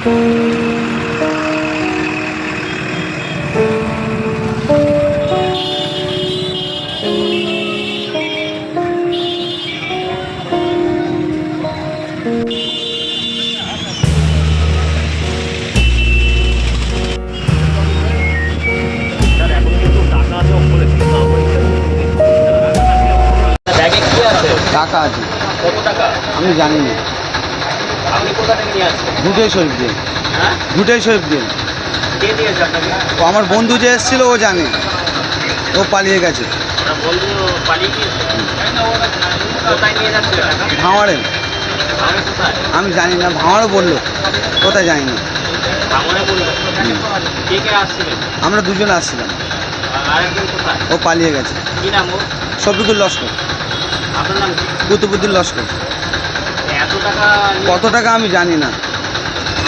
টাকা আছে। কত টাকা? আমি জানি না। দুটোই শরীফ দিন। হ্যাঁ? দুটোই শরীফ দিন। ও আমার বন্ধু যে এসেছিল ও জানে। ও পালিয়ে গেছে। ভাঙড়ে। আমি জানি না ভাঙড়ও বলল। কোথায় জানি না আমরা দুজন আসছিলাম। ও পালিয়ে গেছে। শফিকুল লস্কর। কুতুবুদ্দিন লস্কর। কত টাকা আমি জানি না।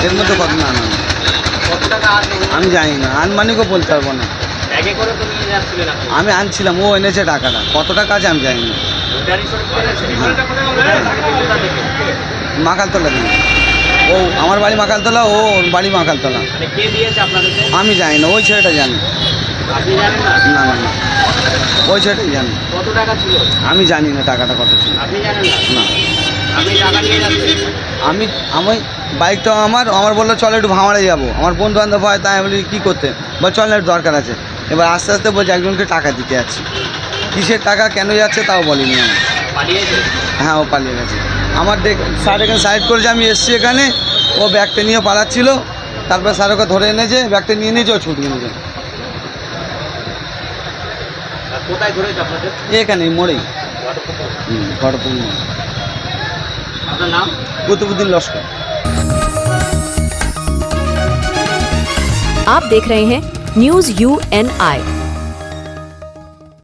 এর মধ্যে কত না আমি জানি না আনমানিকও বলতে পারব না। আমি আনছিলাম, ও এনেছে টাকাটা। কত টাকা আছে আমি জানি না। থেকে মাকালতলা দিন ও, আমার বাড়ি মাকালতলা, ও ওর বাড়ি মাকালতলা। আমি জানি না, ওই ছেলেটা জানি। না না না। ওই ছেলেটাই জানি। আমি জানি না টাকাটা কত ছিল। না। আমি আমি বাইকটা আমার আমার বলল চল একটু ভাঙড়ে যাব। আমার বন্ধু বান্ধব হয় তাই আমি বলি কী করতে? বল চল না একটু দরকার আছে। এবার আস্তে আস্তে বলছে একজনকে টাকা দিতে যাচ্ছি। কিসের টাকা কেন যাচ্ছে তাও বলিনি আমি। হ্যাঁ ও পালিয়ে গেছে। আমার দেখ স্যার এখানে সাইড করেছে আমি এসছি এখানে। ও ব্যাগটা নিয়ে পালাচ্ছিল। তারপর স্যার ওকে ধরে এনেছে ব্যাগটা নিয়ে নিয়েছে ও ছুটি নিয়েছে আর কোথায় ধরেছে আপনাদের? এখানে মোড়েই। ঘটপুর মোড়। আপনার নাম কুতুবুদ্দিন লস্কর आप देख रहे हैं न्यूज यू एन आई